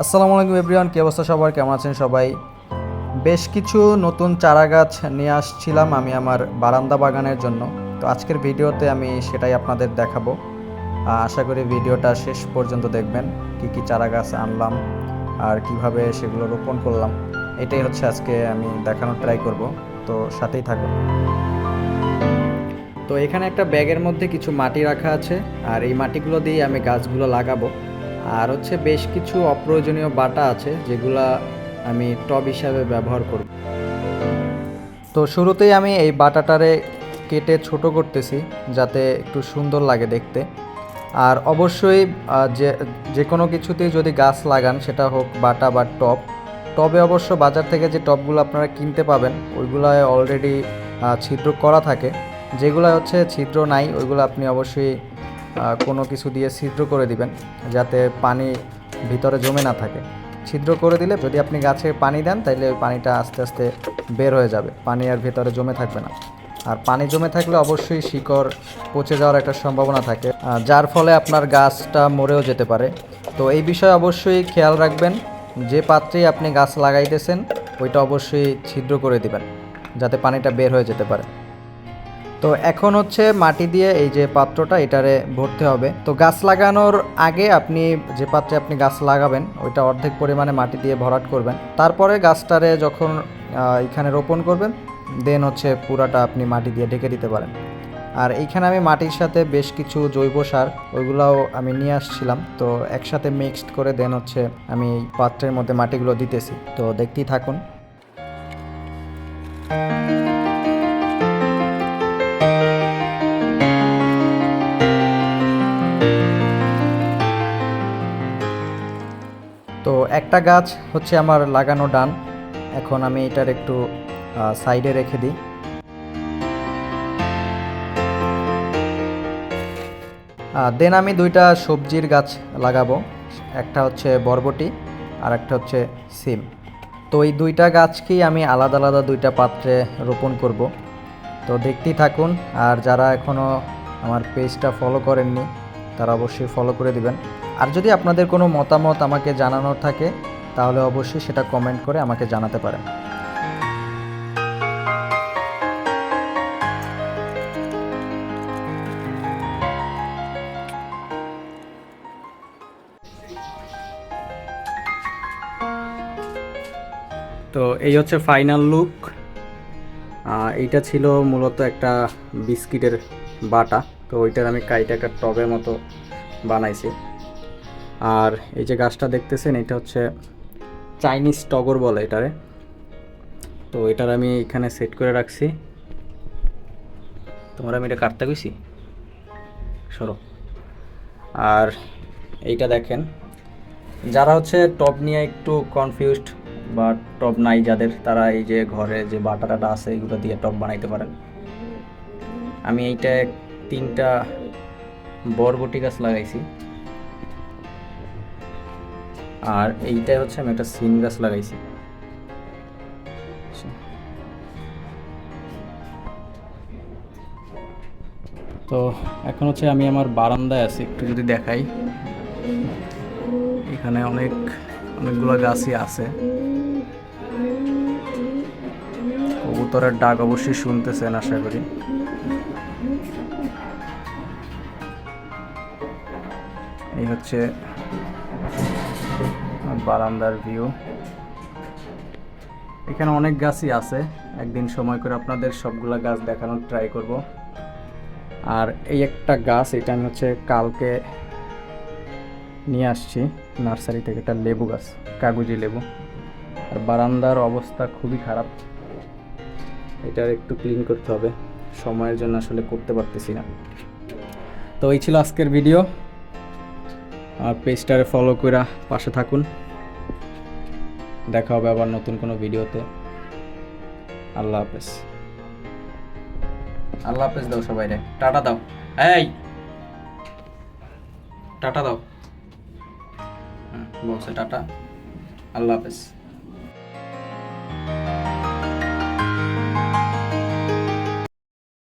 আসসালামু আলাইকুম এভরিওয়ান, কি অবস্থা সবার? কেমন আছেন সবাই? বেশ কিছু নতুন চারা গাছ নিয়ে আসছিলাম আমি আমার বারান্দা বাগানের জন্য। তো আজকের ভিডিওতে আমি সেটাই আপনাদের দেখাবো। আশা করি ভিডিওটা শেষ পর্যন্ত দেখবেন, কি কি চারা গাছ আনলাম আর কীভাবে সেগুলো রোপণ করলাম। এটাই হচ্ছে আজকে আমি দেখানোর ট্রাই করব, তো সাথেই থাকুন। তো এখানে একটা ব্যাগের মধ্যে কিছু মাটি রাখা আছে, আর এই মাটিগুলো দিয়ে আমি গাছগুলো লাগাবো। আর হচ্ছে বেশ কিছু অপ্রয়োজনীয় বাটা আছে যেগুলা আমি টব হিসাবে ব্যবহার করব। তো শুরুতেই আমি এই বাটাটারে কেটে ছোট করতেছি যাতে একটু সুন্দর লাগে দেখতে। আর অবশ্যই যে যে কোনো কিছুতেই যদি গাছ লাগান, সেটা হোক বাটা বা টব। টবে অবশ্য বাজার থেকে যে টবগুলো আপনারা কিনতে পাবেন, ওইগুলায় অলরেডি ছিদ্র করা থাকে। যেগুলো হচ্ছে ছিদ্র নাই, ওইগুলো আপনি অবশ্যই কোনো কিছু দিয়ে ছিদ্র করে দিবেন, যাতে পানি ভিতরে জমে না থাকে। ছিদ্র করে দিলে যদি আপনি গাছে পানি দেন তাহলে ওই পানিটা আস্তে আস্তে বের হয়ে যাবে। পানি আর ভিতরে জমে থাকবে না। আর পানি জমে থাকলে অবশ্যই শিকড় পচে যাওয়ার একটা সম্ভাবনা থাকে যার ফলে আপনার গাছটা মরেও যেতে পারে। তো এই বিষয়ে অবশ্যই খেয়াল রাখবেন, যে পাত্রেই আপনি গাছ লাগাইতেছেন, ওইটা অবশ্যই ছিদ্র করে দিবেন, যাতে পানিটা বের হয়ে যেতে পারে। তো এখন হচ্ছে মাটি দিয়ে এই যে পাত্রটা, এটারে ভরতে হবে। তো গাছ লাগানোর আগে আপনি যে পাত্রে আপনি গাছ লাগাবেন, ওইটা অর্ধেক পরিমাণে মাটি দিয়ে ভরাট করবেন। তারপরে গাছটারে যখন এখানে রোপণ করবেন, দেন হচ্ছে পুরাটা আপনি মাটি দিয়ে ঢেকে দিতে পারেন। আর এইখানে আমি মাটির সাথে বেশ কিছু জৈব সার, ওইগুলাও আমি নিয়ে আসছিলাম। তো একসাথে মিক্সড করে দেন হচ্ছে আমি পাত্রের মধ্যে মাটিগুলো দিতেছি। তো দেখতেই থাকুন। তো একটা গাছ হচ্ছে আমার লাগানো ডান। এখন আমি এটার একটু সাইডে রেখে দিই। দেন আমি দুইটা সবজির গাছ লাগাবো। একটা হচ্ছে বরবটি আর একটা হচ্ছে সিম। তো এই দুইটা গাছকেই আমি আলাদা আলাদা দুইটা পাত্রে রোপণ করব। তো দেখতেই থাকুন, আর যারা এখনও আমার পেজটা ফলো করেননি তারা অবশ্যই ফলো করে দিবেন। আর যদি আপনাদের কোনো মতামত আমাকে জানানোর থাকে, তাহলে অবশ্যই সেটা কমেন্ট করে আমাকে জানাতে পারেন। তো এই হচ্ছে ফাইনাল লুক এইটা ছিল মূলত একটা বিস্কিটের বাটা। তো ওইটার আমি কাইটা একটা টবের মতো বানাইছি। আর এই যে গাছটা দেখতেছেন, এটা হচ্ছে চাইনিজ টগর বলে এটারে। তো এটার আমি এখানে সেট করে রাখছি। তোমরা আমি এটা কাটতে গেছি সরো। আর এইটা দেখেন, যারা হচ্ছে টপ নিয়ে একটু কনফিউজড বা টপ নাই যাদের, তারা এই যে ঘরে যে বাটাটা আছে, এগুলো দিয়ে টপ বানাইতে পারেন। আমি এইটা তিনটা বরবটি গাছ লাগাইছি। আর এইটাই হচ্ছে আমি একটা সিম গাছ লাগাইছি। তো এখন হচ্ছে আমি আমার বারান্দায় আছি, একটু যদি দেখাই। এখানে অনেক, অনেকগুলো গাছই আছে। কবুতরের ডাক অবশ্যই শুনতেছেন, আশা করি। এই হচ্ছে বারান্দার ভিউ। এখানে অনেক গাছই আছে। একদিন সময় করে আপনাদের সবগুলা গাছ দেখানোর ট্রাই করব। আর এই একটা গাছ, এটা আমি হচ্ছে কালকে নিয়ে আসছি নার্সারি থেকে একটা লেবু গাছ, কাগজি লেবু। আর বারান্দার অবস্থা খুবই খারাপ। এটার একটু ক্লিন করতে হবে। সময়ের জন্য আসলে করতে পারতেছি না। তো এই ছিল আজকের ভিডিও আর পেজটারে ফলো করে পাশে থাকুন। দেখা হবে আবার নতুন কোনো ভিডিওতে। আল্লাহ হাফেজ। আল্লাহ হাফেজ দাও সবাই রে টাটা দাও। এই! টাটা দাও। হুম, বলছে টাটা। আল্লাহ হাফেজ।